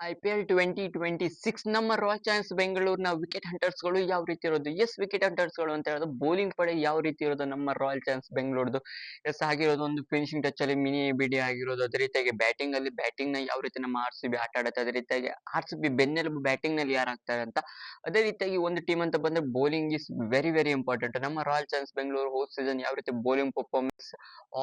I P L twenty twenty six ನಮ್ಮ Royal Challengers ಬೆಂಗಳೂರಿನ wicket ಹಂಟರ್ಸ್ಗಳು ಯಾವ ರೀತಿ ಇರೋದು? ಎಸ್ ವಿಕೆಟ್ ಹಂಟರ್ಸ್ಗಳು ಅಂತ ಹೇಳೋದು. ಬೌಲಿಂಗ್ ಪಡೆ ಯಾವ ರೀತಿ ಇರೋದು? ನಮ್ಮ ರಾಯಲ್ ಚಾಲೆಂಜರ್ಸ್ ಬೆಂಗಳೂರದು ಎಸ್ ಆಗಿರೋದು ಒಂದು ಫಿನಿಶಿಂಗ್ ಟಚ್ ಅಲ್ಲಿ ಮಿನಿ ಬಿಡಿ ಆಗಿರೋದು. ಅದೇ ರೀತಿಯಾಗಿ ಬ್ಯಾಟಿಂಗ್ ಅಲ್ಲಿ ಬ್ಯಾಟಿಂಗ್ನ ಯಾವ ರೀತಿ ನಮ್ಮ ಆರ್ ಸಿ ಬಿ ಆಟ ಆಡುತ್ತೆ? ಅದೇ ರೀತಿಯಾಗಿ ಆರ್ ಸಿ ಬಿ ಬೆನ್ನೆಲುಬು ಬ್ಯಾಟಿಂಗ್ನಲ್ಲಿ ಯಾರು ಆಗ್ತಾರೆ ಅಂತ. ಅದೇ ರೀತಿಯಾಗಿ ಒಂದು ಟೀಮ್ ಅಂತ ಬಂದ್ರೆ bowling is very very important ನಮ್ಮ ರಾಯಲ್ ಚಾಲೆಂಜರ್ಸ್ ಬೆಂಗಳೂರು ಹೋದ್ ಸೀಸನ್ ಯಾವ ರೀತಿ bowling performance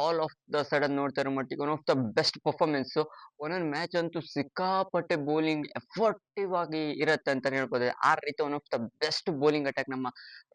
all of the sudden ನೋಡ್ತಾ ಇರೋ ಮಟ್ಟಿಗೆ one of the best performance ಒಂದೊಂದು ಮ್ಯಾಚ್ ಅಂತೂ ಸಿಕ್ಕಾಪಟ್ಟೆ ಬೌಲಿಂಗ್ ಎಫರ್ಟಿವ್ ಆಗಿ ಇರುತ್ತೆ ಅಂತ ಹೇಳ್ಬೋದು. ಆ ರೀತಿ one of the best bowling attack ನಮ್ಮ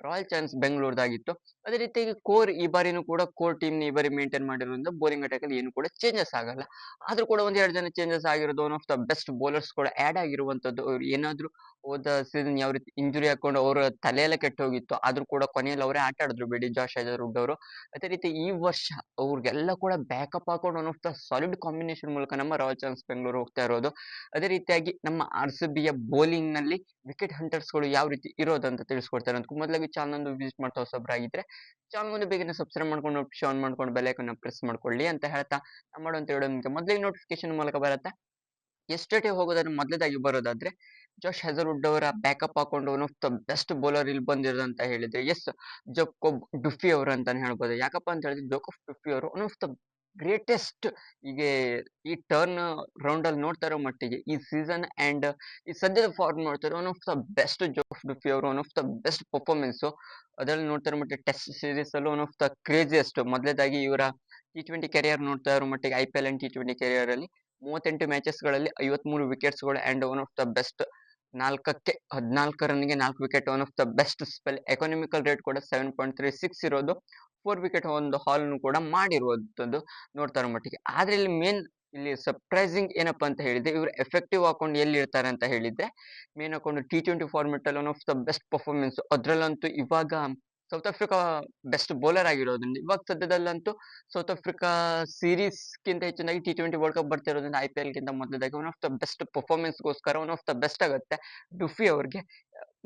ರಾಯಲ್ ಚಾಲೆಂಜರ್ಸ್ ಬೆಂಗಳೂರದಾಗಿತ್ತು ಅದೇ ರೀತಿಯಾಗಿ ಕೋರ್ ಈ ಬಾರಿನೂ ಕೂಡ ಕೋರ್ ಟೀಮ್ ಈ ಬಾರಿ ಮೇಂಟೈನ್ ಮಾಡಿರೋದ್ರಿಂದ ಬೌಲಿಂಗ್ ಅಟ್ಯಾಕ್ ಅಲ್ಲಿ ಏನು ಕೂಡ ಚೇಂಜಸ್ ಆಗಲ್ಲ. ಆದ್ರೂ ಕೂಡ ಒಂದ್ ಎರಡು ಜನ ಚೇಂಜಸ್ ಆಗಿರೋದು one of the best bowlers ಕೂಡ ಆಡ್ ಆಗಿರುವಂತದ್ದು ಏನಾದ್ರೂ ಹೋದ ಸೀಸನ್ ಯಾವ ರೀತಿ ಇಂಜುರಿ ಹಾಕೊಂಡು ಅವರ ತಲೆಯೆಲ್ಲ ಕೆಟ್ಟ ಹೋಗಿತ್ತು ಆದ್ರೂ ಕೂಡ ಕೊನೆಯಲ್ಲಿ ಅವರೇ ಆಟ ಆಡಿದ್ರು ಬಿಡಿ, ಜಾಶ್ ವುಡ್ ಅವರು. ಅದೇ ರೀತಿ ಈ ವರ್ಷ ಅವ್ರಿಗೆಲ್ಲ ಕೂಡ ಬ್ಯಾಕಪ್ ಹಾಕೊಂಡು ದ ಸಾಲಿಡ್ ಕಾಂಬಿನೇಷನ್ ಮೂಲಕ ನಮ್ಮ ರಾಯಲ್ ಚಾಲೆಂಜರ್ಸ್ ಬೆಂಗಳೂರು ಹೋಗ್ತಾ ಇರೋದು. ಅದೇ ರೀತಿಯಾಗಿ ನಮ್ಮ ಆರ್ ಸಿ ಬಿಯ ಬೌಲಿಂಗ್ನಲ್ಲಿ ವಿಕೆಟ್ ಹಂಟರ್ಸ್ಗಳು ಯಾವ ರೀತಿ ಇರೋದು ಅಂತ ತಿಳಿಸ್ಕೊಡ್ತಾರೆ ಅಂತ. ಮೊದಲಾಗಿ ಚಾನಲ್ ವಿಸಿಟ್ ಮಾಡ್ತಾ ಹೊಸಬ್ರಾಗಿದ್ರೆ ಚಾನಲ್ ಒಂದು ಬೇಗನೆ ಸಬ್ಸ್ಕ್ರೈಬ್ ಮಾಡ್ಕೊಂಡು ಆನ್ ಮಾಡ್ಕೊಂಡು ಬೆಲೈಕನ್ನ ಪ್ರೆಸ್ ಮಾಡ್ಕೊಳ್ಳಿ ಅಂತ ಹೇಳ್ತಾ ವಿಡಿಯೋ ನಿಮಗೆ. ಮೊದಲಿಗೆ ನೋಟಿಫಿಕೇಶನ್ ಮೂಲಕ ಬರುತ್ತೆ? ಎಷ್ಟೇ ಹೋಗೋದನ್ನ ಮೊದ್ಲನೇದಾಗಿ ಬರೋದಾದ್ರೆ ಜಾಶ್ ಹೆಜರ್ವುಡ್ ಅವರ ಬ್ಯಾಕಪ್ ಹಾಕೊಂಡು one of the best bowler ಇಲ್ಲಿ ಬಂದಿರೋದು ಅಂತ ಹೇಳಿದ್ರೆ ಎಸ್ ಜೋಕೋಬ್ ಡುಫಿ ಅವರು ಅಂತಾನೆ ಹೇಳ್ಬೋದು. ಯಾಕಪ್ಪ ಅಂತ ಹೇಳಿದ್ರೆ ಜೋಕೋಬ್ ಡುಫಿ ಅವರು ಒನ್ ಆಫ್ ದ ಗ್ರೇಟೆಸ್ಟ್ ಈಗ ಈ ಟರ್ನ್ ರೌಂಡ್ ಅಲ್ಲಿ ನೋಡ್ತಾ ಇರೋ ಮಟ್ಟಿಗೆ ಈ ಸೀಸನ್ ಅಂಡ್ ಈ ಸದ್ಯದ ಫಾರ್ಮ್ ನೋಡ್ತಾರೆ one of the best ಜೋಫ್ Duffy ಅವರು one of the best performance ಅದರಲ್ಲಿ ನೋಡ್ತಾ ಇರೋ ಮಟ್ಟಿಗೆ ಟೆಸ್ಟ್ ಸೀರೀಸ್ ಅಲ್ಲೂ ಒನ್ ಆಫ್ ದ ಕ್ರೇಜಿಯಸ್ಟ್ ಮೊದಲೇದಾಗಿ ಇವರ ಟಿ ಟ್ವೆಂಟಿ ಕೆರಿಯರ್ ನೋಡ್ತಾ ಇರೋ ಮಟ್ಟಿಗೆ I P L and T twenty career ಅಲ್ಲಿ ಮೂವತ್ತೆಂಟು ಮ್ಯಾಚಸ್ಗಳಲ್ಲಿ ಐವತ್ಮೂರು ವಿಕೆಟ್ಸ್ಗಳು and one of the best ನಾಲ್ಕಕ್ಕೆ ಹದಿನಾಲ್ಕು ರನ್ಗೆ ನಾಲ್ಕು wicket one of the best spell economical rate ಕೂಡ ಸೆವೆನ್ ಪಾಯಿಂಟ್ ತ್ರೀ ಸಿಕ್ಸ್ ಇರೋದು. ಫೋರ್ ವಿಕೆಟ್ ಒಂದು ಹಾಲ್ ಕೂಡ ಮಾಡಿರುವಂಥದ್ದು ನೋಡ್ತಾರೋ ಮಟ್ಟಿಗೆ. ಆದ್ರೆ ಇಲ್ಲಿ ಮೇನ್ ಇಲ್ಲಿ ಸರ್ಪ್ರೈಸಿಂಗ್ ಏನಪ್ಪಾ ಅಂತ ಹೇಳಿದ್ರೆ, ಇವರು ಎಫೆಕ್ಟಿವ್ ಹಾಕೊಂಡು ಎಲ್ಲಿ ಇರ್ತಾರೆ ಅಂತ ಹೇಳಿದ್ರೆ ಮೇನ್ ಹಾಕೊಂಡು ಟಿ ಟ್ವೆಂಟಿ ಫಾರ್ಮೆಟ್ ಅಲ್ಲಿ one of the best performance ಅದರಲ್ಲಂತೂ ಇವಾಗ ಸೌತ್ ಆಫ್ರಿಕಾ ಬೆಸ್ಟ್ ಬೌಲರ್ ಆಗಿರೋದ್ರಿಂದ, ಇವಾಗ ಸದ್ಯದಲ್ಲಂತೂ ಸೌತ್ ಆಫ್ರಿಕಾ ಸೀರೀಸ್ ಗಿಂತ ಹೆಚ್ಚಿನಾಗಿ ಟಿ ಟ್ವೆಂಟಿ ವರ್ಲ್ಡ್ ಕಪ್ ಬರ್ತಿರೋದ್ರಿಂದ ಐ ಪಿ ಎಲ್ ಗಿಂತ ಮೊದಲಾಗಿ ಒನ್ ಆಫ್ ದ ಬೆಸ್ಟ್ ಪರ್ಫಾರ್ಮೆನ್ಸ್ಗೋಸ್ಕರ ಒನ್ ಆಫ್ ದ ಬೆಸ್ಟ್ ಆಗುತ್ತೆ ಡುಫಿ ಅವ್ರಿಗೆ.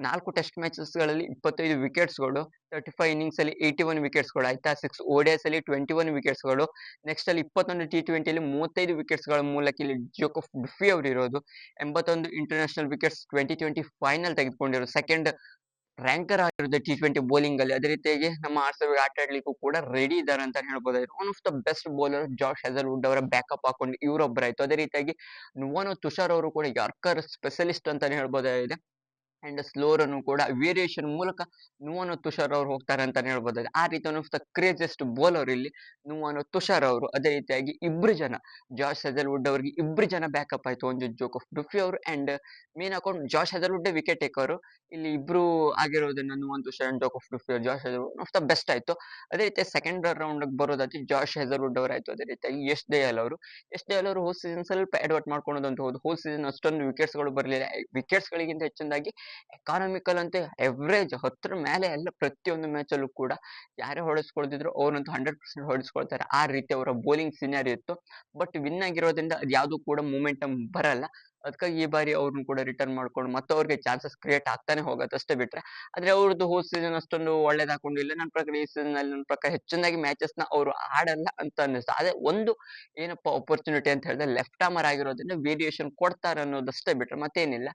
ನಾಲ್ಕು ಟೆಸ್ಟ್ ಮ್ಯಾಚಸ್ಗಳಲ್ಲಿ ಇಪ್ಪತ್ತೈದು ವಿಕೆಟ್ಸ್ಗಳು ತರ್ಟಿ ಫೈವ್ ಇನ್ನಿಂಗ್ಸ್ ಅಲ್ಲಿ ಏಯ್ಟಿ ಒನ್ ವಿಕೆಟ್ಸ್ಗಳು ಆಯ್ತಾ ಸಿಕ್ಸ್ ಓಡಿಎಸ್ ಅಲ್ಲಿ ಟ್ವೆಂಟಿ ಒನ್ ವಿಕೆಟ್ಸ್ಗಳು ನೆಕ್ಸ್ಟ್ ಅಲ್ಲಿ ಇಪ್ಪತ್ತೊಂದು ಟಿ ಟ್ವೆಂಟಿಯಲ್ಲಿ ಮೂವತ್ತೈದು ವಿಕೆಟ್ಸ್ಗಳ ಮೂಲಕ ಇಲ್ಲಿ ಜೋಕೋಫ್ ಡುಫಿ ಅವರು ಇರೋದು. ಎಂಬತ್ತೊಂದು international wickets twenty twenty final ತೆಗೆದುಕೊಂಡಿರೋದು. Second ranker ಆಗಿರುತ್ತೆ ಟಿ ಟ್ವೆಂಟಿ ಬೌಲಿಂಗ್ ಅಲ್ಲಿ. ಅದೇ ರೀತಿಯಾಗಿ ನಮ್ಮ ಆರ್ ಸಿ ಆಟ ಆಡ್ಲಿಕ್ಕೂ ಕೂಡ ರೆಡಿ ಇದ್ದಾರೆ ಅಂತ ಹೇಳ್ಬೋದಾಗಿತ್ತು one of the best bowler Josh Hazlewood ಅವರ ಬ್ಯಾಕಪ್ ಹಾಕೊಂಡು ಇವರೊಬ್ಬರಾಯ್ತು ಅದೇ ರೀತಿಯಾಗಿ ನುವಾನೋ ತುಷಾರ್ ಅವರು ಕೂಡ ಯಾರ್ಕರ್ ಸ್ಪೆಷಲಿಸ್ಟ್ ಅಂತಾನೆ ಹೇಳ್ಬೋದಾಗಿದೆ. ಅಂಡ್ ಸ್ಲೋರ್ ಅನ್ನು ಕೂಡ ವೇರಿಯೇಷನ್ ಮೂಲಕ ನುವಾನೋ ತುಷಾರ್ ಅವರು ಹೋಗ್ತಾರೆ ಅಂತ ಹೇಳ್ಬೋದು. ಆ ರೀತಿ ದ ಕ್ರೇಜೆಸ್ಟ್ ಬೌಲರ್ ಇಲ್ಲಿ ನುವಾನೋ ತುಷಾರ್ ಅವರು. ಅದೇ ರೀತಿಯಾಗಿ ಇಬ್ರು ಜನ ಜಾರ್ಜ್ ಹೆಜಲ್ವುಡ್ ಅವರಿಗೆ ಇಬ್ರು ಜನ ಬ್ಯಾಕಪ್ ಆಯ್ತು ಒಂದು ಜೋಕ್ ಆಫ್ ಡುಫಿ ಅವರು and main account Josh Hazlewood wicket taker ಇಲ್ಲಿ ಇಬ್ರು ಆಗಿರೋದನ್ನ Nuwan Thushara and of Duffy ಅವರು George Hazlewood of the best ಆಯ್ತು. ಅದೇ ರೀತಿ ಸೆಕೆಂಡ್ ರೌಂಡ್ ಬರೋದಾದ್ರೆ ಜಾಶ್ ಹೆಜಲ್ವುಡ್ ಅವರು ಆಯ್ತು. ಅದೇ ರೀತಿಯಾಗಿ ಯಶ್ ದಯಾಲ್ ಅವರು. ಯಶ್ ದಯಾಲ್ ಅವರು ಹೋಲ್ ಸೀಸನ್ ಸ್ವಲ್ಪ ಅಡ್ವರ್ಟ್ ಮಾಡ್ಕೊಳೋದು ಅಂತ ಹೋಲ್ ಸೀಸನ್ ಅಷ್ಟೊಂದು ವಿಕೆಟ್ಸ್ಗಳು ಬರಲಿಲ್ಲ. ವಿಕೆಟ್ಸ್ ಗಳಿಗಿಂತ ಹೆಚ್ಚಿನದಾಗಿ ಎಕಾನಮಿಕಲ್ ಅಂತ ಎವ್ರೇಜ್ ಹತ್ತರ ಮೇಲೆ ಎಲ್ಲ ಪ್ರತಿಯೊಂದು ಮ್ಯಾಚ್ ಅಲ್ಲೂ ಕೂಡ ಯಾರೇ ಹೊಡೆಸ್ಕೊಳ್ತಿದ್ರು ಅವ್ರಂತೂ ಹಂಡ್ರೆಡ್ ಪರ್ಸೆಂಟ್ ಹೊಡೆಸ್ಕೊಳ್ತಾರೆ. ಆ ರೀತಿ ಅವರ ಬೌಲಿಂಗ್ ಸಿನಾರಿ ಇತ್ತು. ಬಟ್ ವಿನ್ ಆಗಿರೋದ್ರಿಂದ ಅದು ಯಾವುದು ಕೂಡ ಮೂಮೆಂಟಮ್ ಬರಲ್ಲ. ಅದಕ್ಕಾಗಿ ಈ ಬಾರಿ ಅವ್ರನ್ನ ಕೂಡ ರಿಟರ್ನ್ ಮಾಡ್ಕೊಂಡು ಮತ್ತೆ ಅವ್ರಿಗೆ ಚಾನ್ಸಸ್ ಕ್ರಿಯೇಟ್ ಆಗ್ತಾನೆ ಹೋಗುತ್ತೆ ಅಷ್ಟೇ ಬಿಟ್ರೆ. ಆದ್ರೆ ಅವ್ರದ್ದು ಹೋದ್ ಸೀಸನ್ ಅಷ್ಟೊಂದು ಒಳ್ಳೇದ್ ಹಾಕೊಂಡಿಲ್ಲ. ನನ್ನ ಪ್ರಕಾರ ಈ ಸೀಸನ್ ಅಲ್ಲಿ ನನ್ನ ಪ್ರಕಾರ ಹೆಚ್ಚಿನಾಗಿ ಮ್ಯಾಚಸ್ನ ಅವರು ಆಡಲ್ಲ ಅಂತ ಅನ್ನಿಸ್ತು. ಅದೇ ಒಂದು ಏನಪ್ಪಾ ಆಪರ್ಚುನಿಟಿ ಅಂತ ಹೇಳಿದ್ರೆ ಲೆಫ್ಟ್ ಆಮರ್ ಆಗಿರೋದ್ರಿಂದ ವೇರಿಯೇಷನ್ ಕೊಡ್ತಾರೆ ಅನ್ನೋದಷ್ಟೇ ಬಿಟ್ರೆ ಮತ್ತೇನಿಲ್ಲ.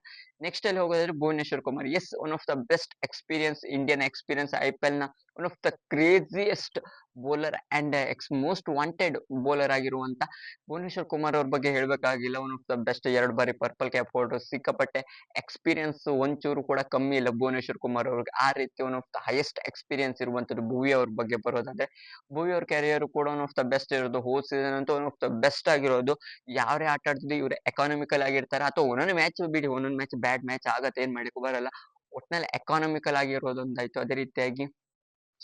ನೆಕ್ಸ್ಟ್ ಅಲ್ಲಿ ಹೋಗೋದ್ರೆ Bhuvneshwar Kumar. As one of the best experience Indian experience I P ಎಲ್ನ one of the craziest bowler and ex most wanted bowler ಆಗಿರುವಂತ ಭುವನೇಶ್ವರ್ ಕುಮಾರ್ ಅವ್ರ ಬಗ್ಗೆ ಹೇಳಬೇಕಾಗಿಲ್ಲ. ಒನ್ ಆಫ್ ದ ಬೆಸ್ಟ್ ಎರಡು ಬಾರಿ ಪರ್ಪಲ್ ಕ್ಯಾಪ್ ಹೋಲ್ಡರ್ ಸಿಕ್ಕಾಪಟ್ಟೆ ಎಕ್ಸ್ಪೀರಿಯನ್ಸ್ ಒಂಚೂರು ಕೂಡ ಕಮ್ಮಿ ಇಲ್ಲ ಭುವನೇಶ್ವರ್ ಕುಮಾರ್ ಅವ್ರಿಗೆ. ಆ ರೀತಿ one of the highest experience ಇರುವಂತದ್ದು ಭುವಿ ಅವ್ರ ಬಗ್ಗೆ ಬರೋದಾದ್ರೆ, ಭುವಿ ಅವ್ರ ಕ್ಯಾರಿಯರ್ ಕೂಡ ಒನ್ ಆಫ್ ದ ಬೆಸ್ಟ್ ಇರೋದು. ಹೋಲ್ ಸೀಸನ್ ಅಂತೂ ಒನ್ ಆಫ್ ದ ಬೆಸ್ಟ್ ಆಗಿರೋದು. ಯಾರೇ ಆಟ ಆಡ್ತಿದ್ರು ಇವ್ರು ಎಕಾನಮಿಕಲ್ ಆಗಿರ್ತಾರೆ. ಅಥವಾ ಒಂದೊಂದು ಮ್ಯಾಚ್ ಬಿಡಿ, ಒಂದೊಂದು ಮ್ಯಾಚ್ ಬ್ಯಾಡ್ ಮ್ಯಾಚ್ ಆಗತ್ತೆ, ಏನ್ ಮಾಡಕ್ಕೂ ಬರಲ್ಲ. ಒಟ್ನಲ್ಲಿ ಎಕಾನಮಿಕಲ್ ಆಗಿರೋದೊಂದಾಯ್ತು ಅದೇ ರೀತಿಯಾಗಿ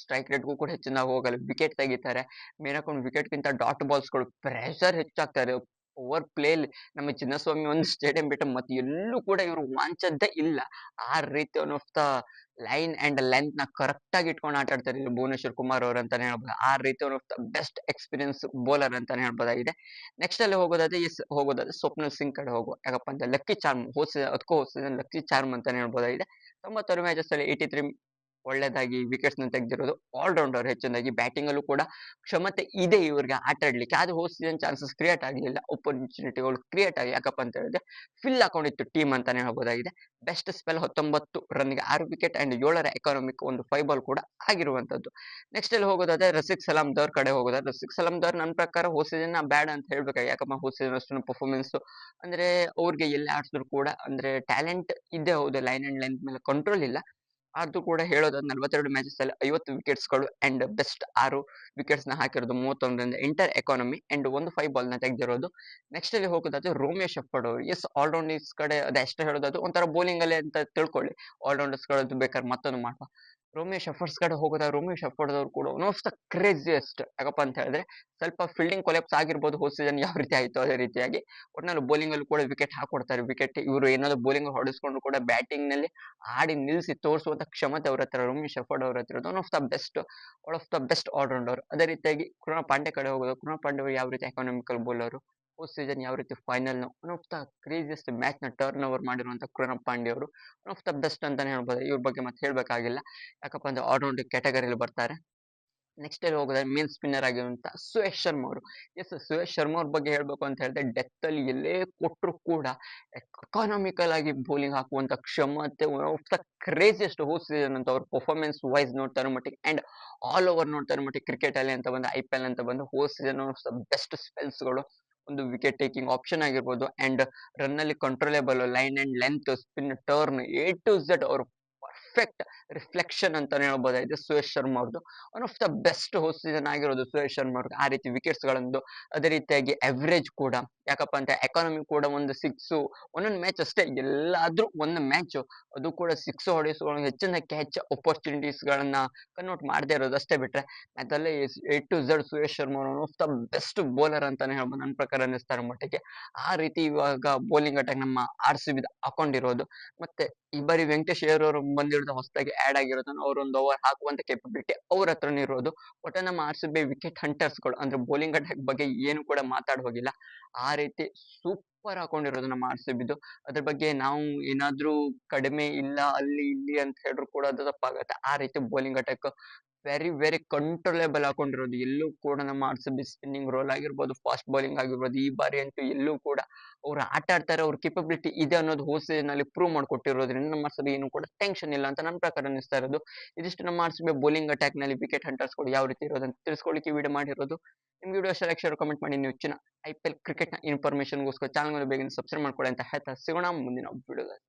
ಸ್ಟ್ರೈಕ್ ರೇಟ್ಗೂ ಕೂಡ ಹೆಚ್ಚಿನ ಹೋಗಲ್ಲ. ವಿಕೆಟ್ ತೆಗಿತಾರೆ. ಮೇನ್ ವಿಕೆಟ್ಗಿಂತ ವಿಕೆಟ್ ಗಿಂತ ಡಾಟ್ ಬಾಲ್ಸ್ಗಳು ಪ್ರೆಷರ್ ಹೆಚ್ಚಾಗ್ತಾರೆ. ಓವರ್ ಪ್ಲೇ ನಮ್ಮ ಚಿನ್ನಸ್ವಾಮಿ ಒಂದು ಸ್ಟೇಡಿಯಂ ಬಿಟ್ಟು ಮತ್ತೆ ಎಲ್ಲೂ ಕೂಡ ಇವರು ವಾಂಚದ್ದೇ ಇಲ್ಲ. ಆ ರೀತಿ ದ ಲೈನ್ ಅಂಡ್ ಲೆಂತ್ನ ಕರೆಕ್ಟ್ ಆಗಿ ಇಟ್ಕೊಂಡು ಆಟ ಆಡ್ತಾರೆ ಇಲ್ಲಿ ಭುವನೇಶ್ವರ್ ಕುಮಾರ್ ಅವರು ಅಂತಾನೆ ಹೇಳ್ಬೋದು. ಆ ರೀತಿ one of the best experience bowler ಅಂತಾನೆ ಹೇಳ್ಬೋದಾಗಿದೆ. ನೆಕ್ಸ್ಟ್ ಅಲ್ಲಿ ಹೋಗೋದಾದ್ರೆ, ಎಸ್, ಹೋಗೋದಾದ್ರೆ ಸ್ವಪ್ನಲ್ ಸಿಂಗ್ ಕಡೆ ಹೋಗೋ ಯಾಕಪ್ಪ ಅಂದ್ರೆ ಲಕ್ಕಿ ಚಾರ್ಮ್ ಹೋಸ್ ಅದಕ್ಕೂ ಹೋಸ್ ಲಕ್ಕಿ ಚಾರ್ಮ್ ಅಂತಾನೆ ಹೇಳ್ಬೋದಾಗಿದೆ. ತೊಂಬತ್ತಾರು ಮ್ಯಾಚಸ್ ಅಲ್ಲಿ ಏಯ್ಟಿ ತ್ರೀ ಒಳ್ಳೆದಾಗಿ ನ ತೆಗೆದಿರೋದು. ಆಲ್ರೌಂಡರ್ ಹೆಚ್ಚಿನದಾಗಿ ಬ್ಯಾಟಿಂಗಲ್ಲೂ ಕೂಡ ಕ್ಷಮತೆ ಇದೆ ಇವ್ರಿಗೆ ಆಟ ಆಡ್ಲಿಕ್ಕೆ. ಆದ್ರೆ ಹೋದ ಸೀಸನ್ ಚಾನ್ಸಸ್ ಕ್ರಿಯೇಟ್ ಆಗಲಿಲ್ಲ ಅಪರ್ಚುನಿಟಿಗಳು ಕ್ರಿಯೇಟ್ ಆಗಿ ಯಾಕಪ್ಪ ಅಂತ ಹೇಳಿದ್ರೆ ಫಿಲ್ ಹಾಕೊಂಡಿತ್ತು ಟೀಮ್ ಅಂತಾನೆ ಹೇಳ್ಬೋದಾಗಿದೆ. ಬೆಸ್ಟ್ ಸ್ಪೆಲ್ 19 ರನ್‌ಗೆ ಆರು ವಿಕೆಟ್ ಅಂಡ್ ಏಳರ ಎಕಾನಮಿಕ್ ಒಂದು ಫೈವ್ ಕೂಡ ಆಗಿರುವಂತದ್ದು. ನೆಕ್ಸ್ಟ್ ಅಲ್ಲಿ ಹೋಗೋದಾದ್ರೆ ರಸಿಕ್ ಸಲಾಮ್ ದರ್ ಕಡೆ ಹೋಗೋದಾದ್ರೆ ರಸಿಕ್ ಸಲಾಮ್ ದರ್ ನನ್ನ ಪ್ರಕಾರ ಹೋದ ಸೀಸನ್ ಬ್ಯಾಡ್ ಅಂತ ಹೇಳ್ಬೇಕಾಗಿ ಯಾಕಪ್ಪ ಹೋದ ಸೀಸನ್ ಅಷ್ಟು ಪರ್ಫಾರ್ಮೆನ್ಸ್ ಅಂದ್ರೆ ಅವ್ರಿಗೆ ಎಲ್ಲಿ ಆಡ್ಸಿದ್ರು ಕೂಡ ಅಂದ್ರೆ ಟ್ಯಾಲೆಂಟ್ ಇದೆ ಹೌದು ಲೈನ್ ಅಂಡ್ ಲೆಂತ್ ಮೇಲೆ ಕಂಟ್ರೋಲ್ ಇಲ್ಲ. ಆದ್ರೂ ಕೂಡ ಹೇಳೋದು ನಲವತ್ತೆರಡು ಮ್ಯಾಚಸ್ ಅಲ್ಲಿ 50 ವಿಕೆಟ್ಸ್‌ಗಳು ಅಂಡ್ ಬೆಸ್ಟ್ ಆರು ವಿಕೆಟ್ಸ್ನ ಹಾಕಿರೋದು 31 ರಿಂದ ಎಂಟರ್ ಎಕಾನಮಿ ಅಂಡ್ ಒಂದು ಫೈವ್ ಬಾಲ್ನ ತೆಗೆದಿರೋದು. ನೆಕ್ಸ್ಟ್ ಅಲ್ಲಿ ಹೋಗೋದಾದ್ರೆ ರೋಮೇಶ್ ಶೆಫರ್ಡ್ ಅವರು ಎಸ್ ಆಲ್ರೌಂಡರ್ಸ್ ಕಡೆ, ಅದೇ ಅಷ್ಟೇ ಹೇಳೋದು ಒಂಥರ ಬೌಲಿಂಗ್ ಅಲ್ಲಿ ಅಂತ ತಿಳ್ಕೊಳ್ಳಿ. ಆಲ್ರೌಂಡರ್ಸ್ ಗಳದ್ದು ಬೇಕಾದ್ರೆ ಮತ್ತೊಂದು ಮಾಡುವ. ರೋಮಿಯೋ ಶೆಫರ್ಡ್ಸ್ ಕಡೆ ಹೋಗೋದಾಗ ರೋಮಿಯೋ ಶೆಫರ್ಡ್ ಅವರು ಕೂಡ ಒನ್ ಆಫ್ ದ ಕ್ರೇಜಿಯಸ್ಟ್ ಯಾಕಪ್ಪ ಅಂತ ಹೇಳಿದ್ರೆ ಸ್ವಲ್ಪ ಫೀಲ್ಡಿಂಗ್ ಕೊಲೆಪ್ಸ್ ಆಗಿರ್ಬೋದು ಹೋದ ಸೀಸನ್ ಯಾವ ರೀತಿ ಆಯಿತು ಅದೇ ರೀತಿಯಾಗಿ ಒಟ್ನಲ್ಲಿ ಬೌಲಿಂಗ್ ಅಲ್ಲಿ ಕೂಡ ವಿಕೆಟ್ ಹಾಕೊಡ್ತಾರೆ. ವಿಕೆಟ್ ಇವರು ಏನಾದ್ರು ಬೌಲಿಂಗ್ ಹೊಡೆಸ್ಕೊಂಡು ಕೂಡ ಬ್ಯಾಟಿಂಗ್ನಲ್ಲಿ ಆಡಿ ನಿಲ್ಲಿಸಿ ತೋರಿಸುವಂತ ಕ್ಷಮತೆ ಅವ್ರ ಹತ್ರ ರೋಮಿಯೋ ಶೆಫರ್ಡ್ ಅವ್ರ ಹತ್ರ one of the best one of the best allrounder. ಅದೇ ರೀತಿಯಾಗಿ ಕೃಣಾ ಪಾಂಡೆ ಕಡೆ ಹೋಗೋದು. ಕೃಣಾ ಪಾಂಡೆ ಯಾವ ರೀತಿ ಎಕನಾಮಿಕಲ್ ಬೌಲರ್ ಹೋದ ಸೀಸನ್ ಯಾವ ರೀತಿ final one of the craziest ಮ್ಯಾಚ್‌ನ turn over ಮಾಡಿರುವಂಥ ಕೃಣಾಲ್ ಪಾಂಡೆ ಅವರು ಒನ್ ಆಫ್ ದ ಬೆಸ್ಟ್ ಅಂತಾನೆ ಹೇಳ್ಬೋದು. ಇವ್ರ ಬಗ್ಗೆ ಮತ್ತೆ ಹೇಳಬೇಕಾಗಿಲ್ಲ ಯಾಕಪ್ಪ ಅಂದ್ರೆ ಆಲ್ರೌಂಡರ್ ಕ್ಯಾಟಗರಿಯಲ್ಲಿ ಬರ್ತಾರೆ. ನೆಕ್ಸ್ಟ್ ಅಲ್ಲಿ ಹೋಗೋದ್ರೆ ಮೇನ್ ಸ್ಪಿನ್ನರ್ ಆಗಿರುವಂಥ ಸುಯೇಶ್ ಶರ್ಮಾ ಅವರು. ಎಸ್ ಸುಯೇಶ್ ಶರ್ಮಾ ಅವ್ರ ಬಗ್ಗೆ ಹೇಳಬೇಕು ಅಂತ ಹೇಳಿದ್ರೆ ಡೆತ್ ಅಲ್ಲಿ ಎಲ್ಲೇ ಕೊಟ್ಟರು ಕೂಡ ಎಕಾನಮಿಕಲ್ ಆಗಿ ಬೌಲಿಂಗ್ ಹಾಕುವಂತ ಕ್ಷಮತೆ one of the craziest host season ಅಂತ ಅವ್ರ ಪರ್ಫಾರ್ಮೆನ್ಸ್ ವೈಸ್ ನೋಡ್ತಾರೆ ಮಟ್ಟಿಗೆ ಅಂಡ್ ಆಲ್ ಓವರ್ ನೋಡ್ತಾ ಇರೋ ಮಟ್ಟಿಗೆ ಕ್ರಿಕೆಟ್ ಅಲ್ಲಿ ಅಂತ ಬಂದು ಐಪಿಎಲ್ ಅಂತ ಬಂದು ಹೋಸ್ ಸೀಸನ್ ಬೆಸ್ಟ್ ಸ್ಪೆಲ್ಸ್‌ಗಳು ಒಂದು ವಿಕೆಟ್ ಟೇಕಿಂಗ್ ಆಪ್ಷನ್ ಆಗಿರ್ಬೋದು ಅಂಡ್ ರನ್ ಅಲ್ಲಿ controllable line and length spin turn A to Z ಅವರು ಪರ್ಫೆಕ್ಟ್ ರಿಫ್ಲೆಕ್ಷನ್ ಅಂತಾನೆ ಹೇಳ್ಬೋದಾಗಿದೆ ಸುರೇಶ್ ಶರ್ಮಾ ಅವ್ರದ್ದು. One of the best host season ಆಗಿರೋದು ಸುರೇಶ್ ಶರ್ಮಾ ಅವ್ರಿಗೆ. ಆ ರೀತಿ ವಿಕೆಟ್ಸ್ ವಿಕೆಟ್ಸ್‌ಗಳಂದು ಅದೇ ರೀತಿಯಾಗಿ ಎವರೇಜ್ ಕೂಡ ಯಾಕಪ್ಪ ಅಂತ ಎಕಾನಮಿ ಕೂಡ ಒಂದು ಸಿಕ್ಸು ಒಂದೊಂದು ಮ್ಯಾಚ್ ಅಷ್ಟೇ ಎಲ್ಲಾದ್ರೂ ಒಂದು ಮ್ಯಾಚ್ ಅದು ಕೂಡ ಸಿಕ್ಸ್ ಹೊಡೆಸುವ ಹೆಚ್ಚಿನ ಕ್ಯಾಚ್ ಅಪಾರ್ಚುನಿಟೀಸ್‌ಗಳನ್ನ ಕನ್ವರ್ಟ್ ಮಾಡದೇ ಇರೋದು ಅಷ್ಟೇ ಬಿಟ್ರೆ ಅದಲ್ಲೇ A to Z Suresh Sharma ಅವರು one of the best bowler ಅಂತಾನೆ ಹೇಳ್ಬೋದು ನನ್ನ ಪ್ರಕಾರ ಅನ್ನಿಸ್ತಾರೆ ಮಟ್ಟಿಗೆ. ಆ ರೀತಿ ಇವಾಗ ಬೌಲಿಂಗ್ ಅಟ್ಯಾಕ್ ನಮ್ಮ ಆರ್ ಸಿ ಬಿ ಹಾಕೊಂಡಿರೋದು. ಮತ್ತೆ ಈ ಬಾರಿ ವೆಂಕಟೇಶ್ ಅಯ್ಯರ್ ಅವರು ಬಂದಿರೋದು ಹೊಸದಾಗಿ ಆಡ್ ಆಗಿರೋದನ್ನ ಅವರೊಂದು ಓವರ್ ಹಾಕುವಂತ ಕೆಪಬಿಲಿಟಿ ಅವ್ರ ಹತ್ರನೇ ಇರೋದು. ಒಟ್ಟು ನಮ್ಮ ಆರ್‌ಸಿಬಿ ವಿಕೆಟ್ ಹಂಟರ್ಸ್‌ಗಳು ಅಂದ್ರೆ ಬೌಲಿಂಗ್ ಅಟ್ಯಾಕ್ ಬಗ್ಗೆ ಏನು ಕೂಡ ಮಾತಾಡ ಹೋಗಿಲ್ಲ. ಆ ರೀತಿ ಸೂಪರ್ ಹಾಕೊಂಡಿರೋದು ನಮ್ಮ ಆರ್‌ಸಿಬಿದು. ಅದ್ರ ಬಗ್ಗೆ ನಾವು ಏನಾದ್ರೂ ಕಡಿಮೆ ಇಲ್ಲ, ಅಲ್ಲಿ ಇಲ್ಲಿ ಅಂತ ಹೇಳಿದ್ರು ಕೂಡ ಅದು ತಪ್ಪಾಗುತ್ತೆ ಆ ರೀತಿ bowling attack very very controllable ಹಾಕೊಂಡಿರೋದು. ಎಲ್ಲೂ ಕೂಡ ನಮ್ಮ ಆರ್‌ಸಿಬಿ ಸ್ಪಿನ್ನಿಂಗ್ ರೋಲ್ ಆಗಿರ್ಬೋದು, ಫಾಸ್ಟ್ ಬೌಲಿಂಗ್ ಆಗಿರ್ಬೋದು ಈ ಬಾರಿ ಅಂತೂ ಎಲ್ಲೂ ಕೂಡ ಅವ್ರು ಆಟ ಆಡ್ತಾರೆ ಅವ್ರ ಕೇಪಬಿಲಿಟಿ ಇದೆ ಅನ್ನೋದು ಹೋದ ಸೀಸನ್ ಪ್ರೂವ್ ಮಾಡಿಕೊಟ್ಟಿರೋದ್ರಿಂದ ನಮ್ಮ ಆರ್‌ಸಿಬಿ ಏನು ಕೂಡ ಟೆನ್ಷನ್ ಇಲ್ಲ ಅಂತ ನನ್ನ ಪ್ರಕಾರ ಅನ್ನಿಸ್ತಾ ಇರೋದು. ಇದಿಷ್ಟು ನಮ್ಮ ಆರ್‌ಸಿಬಿ ಬೌಲಿಂಗ್ ಅಟ್ಯಾಕ್‌ನಲ್ಲಿ ವಿಕೆಟ್ ಹಂಟರ್ಸ್‌ಗಳು ಯಾವ ರೀತಿ ಇರೋದು ಅಂತ ತಿಳಿಸ್ಕೊಳ್ಳಿಕ್ಕೆ ವಿಡಿಯೋ ಮಾಡಿರೋದು. ನಿಮ್ಗೆ ವಿಡಿಯೋ ಇಷ್ಟ ಲೈಕ್ ಶೇರ್ ಕಾಮೆಂಟ್ ಮಾಡಿ ನೀವು ಹೆಚ್ಚಿನ ಐಪಿಎಲ್ ಕ್ರಿಕೆಟ್‌ನ ಇನ್ಫಾರ್ಮೇಷನ್‌ಗೋಸ್ಕರ ಚಾನಲ್ ಬೇಗ ಸಬ್ಸ್ಕ್ರೈಬ್ ಮಾಡ್ಕೊಳ್ಳಿ ಅಂತ ಹೇಳ್ತಾ ಸಿಗೋಣ ಮುಂದಿನ ವಿಡಿಯೋದಲ್ಲಿ.